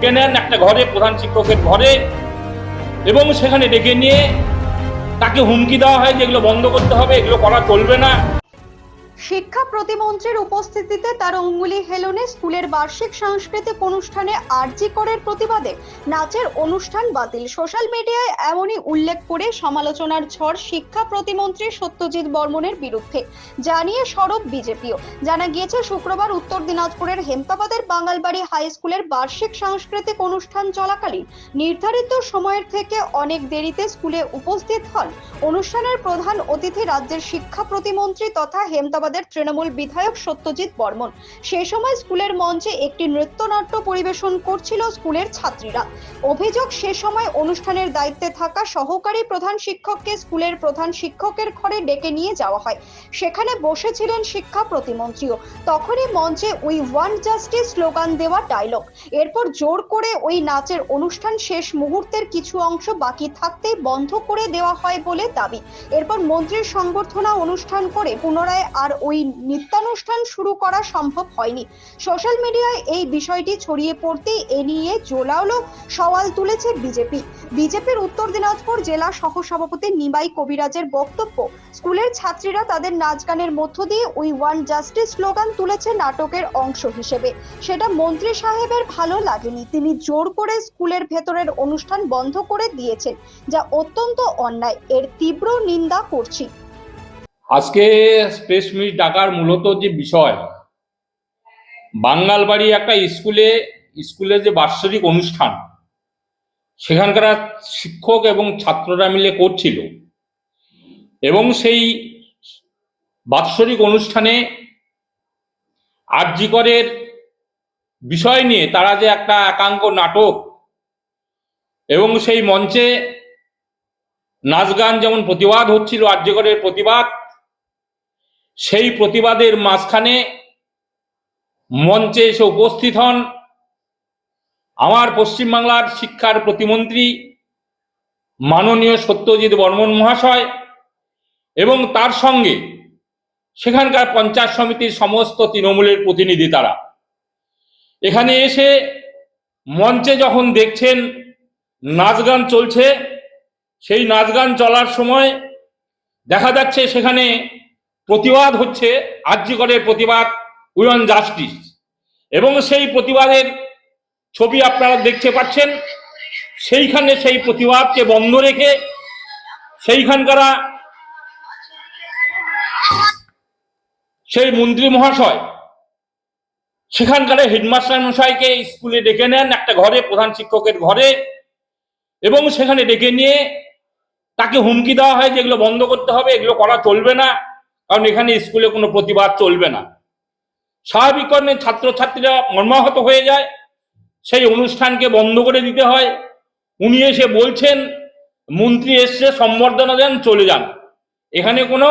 ডেকে নেন একটা ঘরে প্রধান শিক্ষকের ঘরে এবং সেখানে ডেকে নিয়ে তাকে হুমকি দেওয়া হয় যে এগুলো বন্ধ করতে হবে, এগুলো করা চলবে না। শিক্ষা প্রতিমন্ত্রীর উপস্থিতিতে তার অঙ্গুলি হেলনে স্কুলের বার্ষিক সাংস্কৃতিক অনুষ্ঠানে আরজি করের প্রতিবাদে নাচের অনুষ্ঠান বাতিল। সোশ্যাল মিডিয়ায় এমনই উল্লেখ করে সমালোচনার ঝড় শিক্ষা প্রতিমন্ত্রী সত্যজিৎ বর্মনের বিরুদ্ধে। জানিয়ে সরব বিজেপিও। জানা গিয়েছে, শুক্রবার উত্তর দিনাজপুরের হেমতাবাদের বাঙালবাড়ি হাই স্কুলের বার্ষিক সাংস্কৃতিক অনুষ্ঠান চলাকালীন নির্ধারিত সময়ের থেকে অনেক দেরিতে স্কুলে উপস্থিত হন। অনুষ্ঠানের প্রধান অতিথি রাজ্যের শিক্ষা প্রতিমন্ত্রী তথা হেমতাবাদের তৃণমূল বিধায়ক সত্যজিৎ বর্মন। সে সময় স্কুলের মঞ্চে একটি নৃত্যনাট্য পরিবেশন করছিল স্কুলের ছাত্রীরা। অভিযোগ, সে সময় অনুষ্ঠানের দায়িত্বে থাকা সহকারী প্রধান শিক্ষককে স্কুলের প্রধান শিক্ষকের ঘরে ডেকে নিয়ে যাওয়া হয়। সেখানে বসেছিলেন শিক্ষা প্রতিমন্ত্রীও। তখনই মঞ্চে উই ওয়ান জাস্টিস স্লোগান দেওয়া ডায়লগ এরপর জোর করে ওই নাচের অনুষ্ঠান শেষ মুহূর্তের কিছু অংশ বাকি থাকতেই বন্ধ করে দেওয়া হয় বলে দাবি। এরপর মন্ত্রীর সংবর্ধনা অনুষ্ঠান করে পুনরায় আর ওই নিত্যানুষ্ঠান শুরু করা সম্ভব হয়নি। সোশ্যাল মিডিয়ায় এই বিষয়টি ছড়িয়ে পড়তেই এ নিয়ে জোলালো সওয়াল তুলেছে বিজেপি। বিজেপির উত্তর দিনাজপুর জেলা সহসভাপতি নিমাই কবিরাজের বক্তব্য, স্কুলের ছাত্রীরা তাদের নাচ গানের মধ্য দিয়ে উই ওয়ান জাস্টিস স্লোগান তুলেছে নাটকের অংশ হিসেবে। সেটা মন্ত্রী সাহেবের ভালো লাগেনি। তিনি জোর করে স্কুলের ভেতরের অনুষ্ঠান বন্ধ করে দিয়েছেন, যা অত্যন্ত অন্যায়। এর তীব্র নিন্দা করছি। আজকে স্পেস মিট ডাকার মূলত যে বিষয়, বাঙ্গালবাড়ি একটা স্কুলে স্কুলে যে বাৎসরিক অনুষ্ঠান, সেখানকার শিক্ষক এবং ছাত্ররা মিলে করছিল। এবং সেই বাৎসরিক অনুষ্ঠানে আরজিকরের বিষয় নিয়ে তারা যে একটা একাঙ্ক নাটক এবং সেই মঞ্চে নাচ গান যেমন প্রতিবাদ হচ্ছিল আর্যগরের প্রতিবাদ সেই প্রতিবাদের মাঝখানে মঞ্চে এসে উপস্থিত হন আমার পশ্চিমবাংলার শিক্ষার প্রতিমন্ত্রী মাননীয় সত্যজিৎ বর্মন মহাশয় এবং তার সঙ্গে সেখানকার পঞ্চায়েত সমিতির সমস্ত তৃণমূলের প্রতিনিধি তারা। এখানে এসে মঞ্চে যখন দেখছেন নাচ গান চলছে, সেই নাচ গান চলার সময় দেখা যাচ্ছে সেখানে প্রতিবাদ হচ্ছে আর্যিকরের প্রতিবাদ উইন জাস্টিস। এবং সেই প্রতিবাদের ছবি আপনারা দেখতে পাচ্ছেন, সেইখানে সেই প্রতিবাদকে বন্ধ রেখে সেইখানকার সেই মন্ত্রী মহাশয়, সেখানকার হেডমাস্টার মশাইকে স্কুলে ডেকে নেন, একটা ঘরে, প্রধান শিক্ষকের ঘরে, এবং সেখানে ডেকে নিয়ে তাকে হুমকি দেওয়া হয় যে এগুলো বন্ধ করতে হবে, এগুলো করা চলবে না। কারণ এখানে স্কুলে কোনো প্রতিবাদ চলবে না। স্বাভাবিক কারণে ছাত্রছাত্রীরা মর্মাহত হয়ে যায়, সেই অনুষ্ঠানকে বন্ধ করে দিতে হয়। উনি এসে বলছেন, মন্ত্রী এসছে, সম্বর্ধনা দেন, চলে যান। এখানে কোনো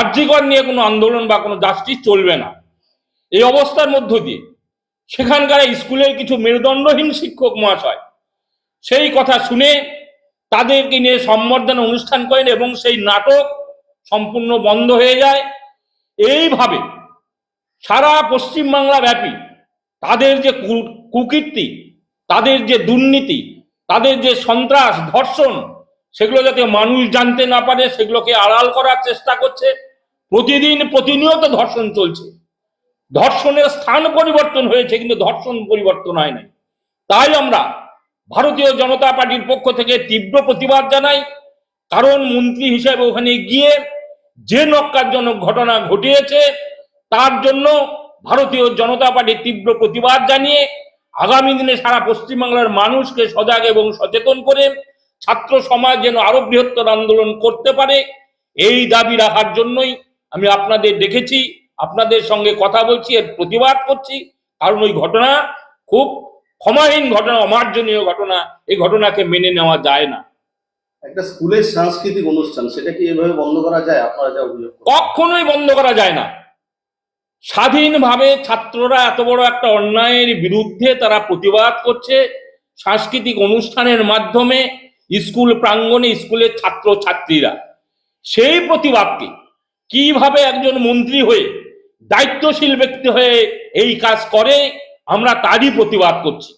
আর্যিকর নিয়ে কোনো আন্দোলন বা কোনো জাস্টিস চলবে না। এই অবস্থার মধ্য দিয়ে সেখানকার স্কুলের কিছু মেরুদণ্ডহীন শিক্ষক মহাশয় সেই কথা শুনে তাদেরকে নিয়ে সম্বর্ধনা অনুষ্ঠান করেন এবং সেই নাটক সম্পূর্ণ বন্ধ হয়ে যায়। এইভাবে সারা পশ্চিমবাংলা ব্যাপী তাদের যে কুকীর্তি, তাদের যে দুর্নীতি, তাদের যে সন্ত্রাস, ধর্ষণ, সেগুলো যাতে মানুষ জানতে না পারে, সেগুলোকে আড়াল করার চেষ্টা করছে। প্রতিদিন প্রতিনিয়ত ধর্ষণ চলছে। ধর্ষণের স্থান পরিবর্তন হয়েছে, কিন্তু ধর্ষণ পরিবর্তন হয় নাই। তাই আমরা ভারতীয় জনতা পার্টির পক্ষ থেকে তীব্র প্রতিবাদ জানাই। কারণ মন্ত্রী হিসেবে ওখানে গিয়ে যে নক্কারজনক ঘটনা ঘটিয়েছে, তার জন্য ভারতীয় জনতা পার্টির তীব্র প্রতিবাদ জানিয়ে আগামী দিনে সারা পশ্চিমবাংলার মানুষকে সজাগ এবং সচেতন করে ছাত্র সমাজ যেন আরও বৃহত্তর আন্দোলন করতে পারে, এই দাবি রাখার জন্যই আমি আপনাদের দেখেছি আপনাদের সঙ্গে কথা বলছি, এর প্রতিবাদ করছি, কারণ ওই ঘটনা খুব ক্ষমাহীন ঘটনা, অমার্জনীয় ঘটনা, এই ঘটনাকে মেনে নেওয়া যায় না। একটা স্কুলের সাংস্কৃতিক অনুষ্ঠান, সেটা কি এভাবে বন্ধ করা যায়? আপনারা যা অভিযোগ কখনোই বন্ধ করা যায় না। স্বাধীনভাবে ছাত্ররা এত বড় একটা অন্যায়ের বিরুদ্ধে তারা প্রতিবাদ করছে। সাংস্কৃতিক অনুষ্ঠানের মাধ্যমে স্কুল প্রাঙ্গণে স্কুলের ছাত্র ছাত্রীরা সেই প্রতিবাদকে কীভাবে একজন মন্ত্রী হয়ে, দায়িত্বশীল ব্যক্তি হয়ে এই কাজ করে, আমরা তারই প্রতিবাদ করছি।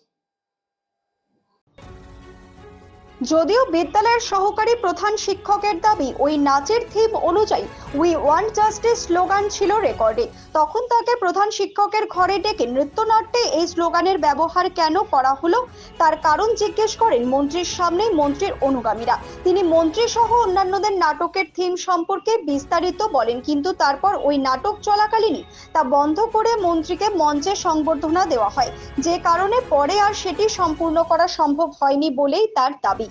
যদিও বিদ্যালয়ের সহকারী প্রধান শিক্ষকের দাবি, ওই নাচের থিম অনুযায়ী উই ওয়ান্ট জাস্টিস স্লোগান ছিল রেকর্ডে তখন তাকে প্রধান শিক্ষকের ঘরে ডেকে নৃত্যনাট্যে এই স্লোগানের ব্যবহার কেন করা হলো? তার কারণ জিজ্ঞেস করেন মন্ত্রীর সামনেই মন্ত্রীর অনুগামীরা। তিনি মন্ত্রী সহ অন্যান্যদের নাটকের থিম সম্পর্কে বিস্তারিত বলেন, কিন্তু তারপর ওই নাটক চলাকালীনই তা বন্ধ করে মন্ত্রীকে মঞ্চে সংবর্ধনা দেওয়া হয়। যে কারণে পরে আর সেটি সম্পূর্ণ করা সম্ভব হয়নি বলেই তার দাবি।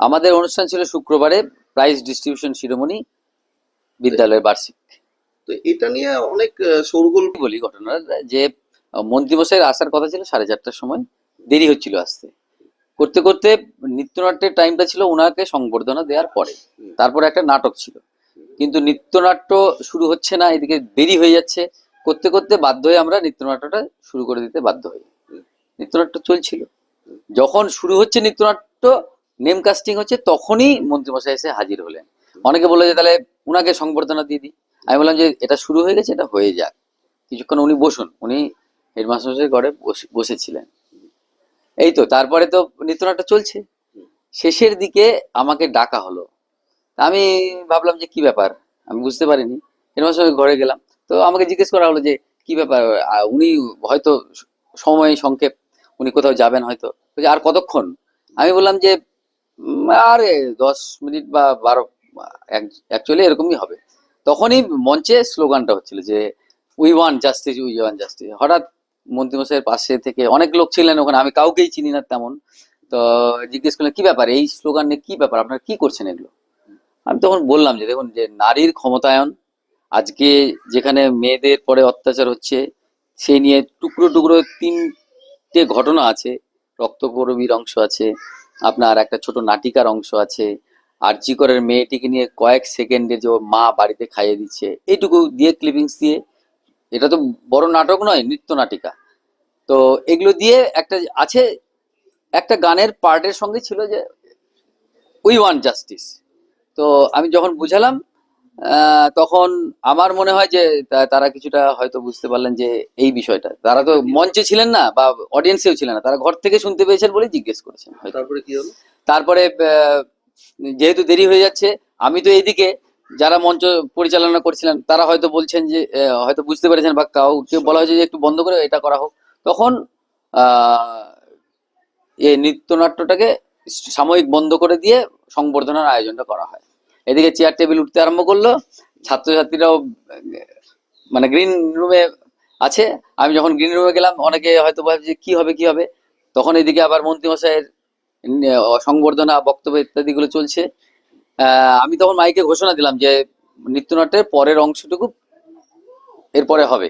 আমাদের অনুষ্ঠান ছিল শুক্রবারে প্রাইজ ডিস্ট্রিবিউশন শিরোমণি বিদ্যালয়ের বার্ষিক। তো এটা নিয়ে অনেক আহ, শোরগোল বলি ঘটনা যে মন্ত্রীমশাইয়ের আসার কথা ছিল সাড়ে চারটার সময়। দেরি হচ্ছিল আসতে। করতে করতে নৃত্যনাট্যের টাইমটা ছিল ওনাকে সংবর্ধনা দেওয়ার পরে। তারপরে একটা নাটক ছিল। কিন্তু নৃত্যনাট্য শুরু হচ্ছে না এদিকে দেরি হয়ে যাচ্ছে। করতে করতে বাধ্য হয়ে আমরা নৃত্যনাট্যটা শুরু করে দিতে বাধ্য হই। নৃত্যনাট্য চলছিল। যখন শুরু হচ্ছে নৃত্যনাট্য নেম কাস্টিং হচ্ছে তখনই মন্ত্রীমশাই এসে হাজির হলেন। অনেকে বলল যে তাহলে উনাকে সংবর্ধনা দিয়ে দিই। আমি বললাম যে এটা শুরু হয়ে গেছে, এটা হয়ে যাক। কিছুক্ষণ উনি বসুন, উনি হেডমাস্টার ঘরে বসে- বসেছিলেন। এই তো, তারপরে তো নৃত্যনাট্য চলছে। শেষের দিকে আমাকে ডাকা হলো। আমি ভাবলাম যে কি ব্যাপার? আমি বুঝতে পারিনি। হেডমাস্টার ঘরে গেলাম। তো আমাকে জিজ্ঞেস করা হলো যে কি ব্যাপার? উনি হয়তো সময় সংক্ষেপ, উনি কোথাও যাবেন হয়তো। আর কতক্ষণ? আমি বললাম যে আরে, দশ মিনিট বা বারো অ্যাকচুয়ালি এরকমই হবে। তখনই মঞ্চে স্লোগানটা হচ্ছিল যে we want justice we want justice হঠাৎ মন্ত্রীমশাইয়ের পাশে থেকে অনেক লোক ছিলেন ওখানে, আমি কাউকেই চিনি না তেমন। তো জিজ্ঞেস করলেন, কি ব্যাপার? এই স্লোগান নিয়ে কি ব্যাপার? আপনারা কি করছেন এগুলো? আমি তখন বললাম যে, দেখুন, যে নারীর ক্ষমতায়ন, আজকে যেখানে মেয়েদের পরে অত্যাচার হচ্ছে, সেই নিয়ে টুকরো টুকরো তিনটে ঘটনা আছে। রক্তকরবীর অংশ আছে আপনার একটা ছোট নাটিকার অংশ আছে। আর জিকরের মেয়েটিকে নিয়ে কয়েক সেকেন্ডে যে ওর মা বাড়িতে খাইয়ে দিচ্ছে এইটুকু দিয়ে ক্লিপিংস দিয়ে, এটা তো বড় নাটক নয়, নৃত্য নাটিকা। তো এগুলো দিয়ে একটা আছে, একটা গানের পার্টের সঙ্গে ছিল যে উই ওয়ান্ট জাস্টিস তো আমি যখন বুঝালাম তখন আমার মনে হয় যে তারা কিছুটা হয়তো বুঝতে পারলেন যে এই বিষয়টা। তারা তো মঞ্চে ছিলেন না বা অডিয়েন্সেও ছিলেন না। তারা ঘর থেকে শুনতে পেয়েছেন বলে জিজ্ঞেস করেছেন তারপরে কি হলো? তারপরে যেহেতু দেরি হয়ে যাচ্ছে আমি তো এইদিকে যারা মঞ্চ পরিচালনা করছিলেন তারা হয়তো বলছেন যে হয়তো বুঝতে পেরেছেন বা কাউকে বলা হয়েছে যে একটু বন্ধ করে এটা করা হোক। তখন আহ, এই নৃত্যনাট্যটাকে সাময়িক বন্ধ করে দিয়ে সংবর্ধনার আয়োজনটা করা হয়। এদিকে চেয়ার টেবিল উঠতে আরম্ভ করল। ছাত্রছাত্রীরাও মানে গ্রিন রুমে আছে। আমি যখন গ্রিন রুমে গেলাম অনেকে হয়তো ভাবছে কি হবে কি হবে? তখন এদিকে আবার মন্ত্রীমশাইয়ের সংবর্ধনা বক্তব্য ইত্যাদিগুলো চলছে। আহ, আমি তখন মাইকে ঘোষণা দিলাম যে নৃত্যনাট্যের পরের অংশটুকু এরপরে হবে।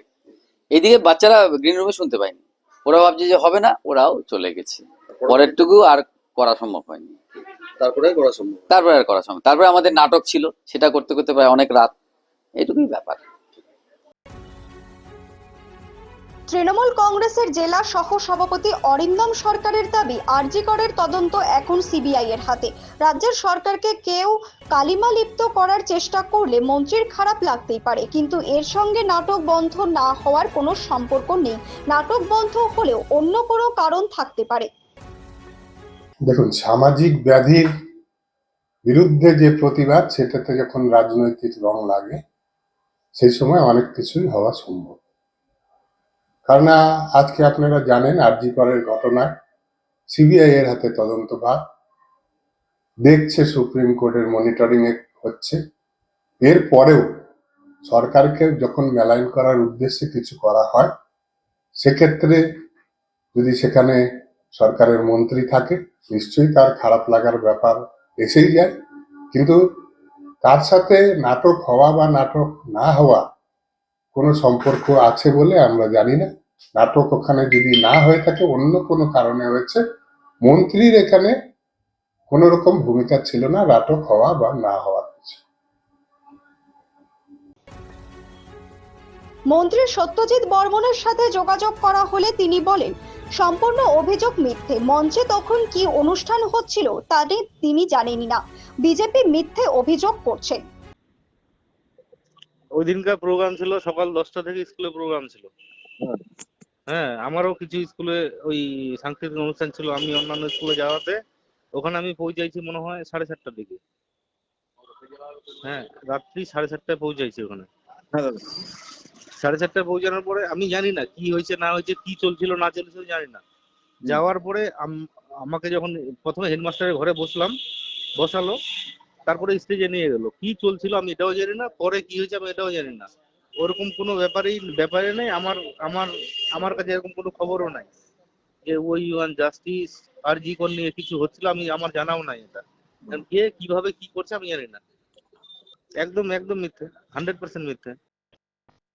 এদিকে বাচ্চারা গ্রিন রুমে শুনতে পায়নি। ওরা ভাবছে যে হবে না ওরাও চলে গেছে। পরেরটুকু আর করা সম্ভব হয়নি। তারপরে করা সম্ভব তারপরে আর করা সম্ভব। তারপরে আমাদের নাটক ছিল সেটা করতে করতে প্রায় অনেক রাত। এটুকুই ব্যাপার। তৃণমূল কংগ্রেসের জেলা সহ সভাপতি অরিন্দম সরকারের দাবি আরজি করের তদন্ত এখন সিবিআই এর হাতে। রাজ্যের সরকারকে কেউ কালিমা লিপ্ত করার চেষ্টা করলে মন্ত্রীর খারাপ লাগতেই পারে। কিন্তু এর সঙ্গে নাটক বন্ধ না হওয়ার কোনো সম্পর্ক নেই। নাটক বন্ধ হলেও অন্য কোনো কারণ থাকতে পারে। দেখুন, সামাজিক ব্যাধির বিরুদ্ধে যে প্রতিবাদ, সেটাতে যখন রাজনৈতিক রং লাগে, সেই সময় অনেক কিছুই হওয়া সম্ভব। কারণ আজকে আপনারা জানেন, আরজি করের ঘটনায় সিবিআই এর হাতে তদন্তভার দেখছে সুপ্রিম কোর্টের মনিটরিং হচ্ছে। এরপরেও সরকারকে যখন মেলাইন করার উদ্দেশ্যে কিছু করা হয়, সেক্ষেত্রে যদি সেখানে সরকারের মন্ত্রী থাকে, নিশ্চয়ই তার খারাপ লাগার ব্যাপার এসেই যায়। কিন্তু তার সাথে নাটক হওয়া বা নাটক না হওয়া কোনো সম্পর্ক আছে বলে আমরা জানি না। নাটক ওখানে যদি না হয়ে থাকে, অন্য কোনো কারণে হয়েছে। মন্ত্রীর এখানে কোনো রকম ভূমিকা ছিল না, নাটক হওয়া বা না হওয়া। মন্ত্রী সত্যজিৎ বর্মনের সাথে যোগাযোগ করা হলে তিনি বলেন সম্পূর্ণ অভিযোগ মিথ্যে। মঞ্চে তখন কি অনুষ্ঠান হচ্ছিল তা নিয়ে তিনি জানেনই না। বিজেপি মিথ্যে অভিযোগ করছে। ওই দিনকার প্রোগ্রাম ছিল সকাল দশটা থেকে স্কুলে প্রোগ্রাম ছিল। হ্যাঁ। আমারও কিছু স্কুলে ওই সাংস্কৃতিক অনুষ্ঠান ছিল আমি অন্যান্য স্কুলে যাওয়াতে। ওখানে আমি পৌঁছাইছি মনে হয় সাড়ে সাতটার দিকে। হ্যাঁ রাত্রি সাড়ে সাতটায় পৌঁছাইছি ওখানে। সাড়ে চারটায় পৌঁছানোর পরে আমি জানি না কি হয়েছে, না হয়েছে, কি চলছিল, না চলছিল জানি না। যাওয়ার পরে আম- আমাকে যখন প্রথমে হেডমাস্টারের ঘরে বসলাম, বসালো, তারপরে স্টেজে নিয়ে গেল। কি চলছিল আমি এটাও জানি না, পরে কি হয়েছে আমি এটাও জানি না। ওরকম কোনো ব্যাপারেই, ব্যাপারে নেই, আমার আমার আমার কাছে এরকম কোনো খবরও নাই। যে ওই ওয়ান জাস্টিস আর জি কোন নিয়ে কিছু হচ্ছিল, আমি, আমার জানাও নাই এটা। কে কীভাবে কি করছে আমি জানি না। একদম একদম মিথ্যে হান্ড্রেড পার্সেন্ট মিথ্যে।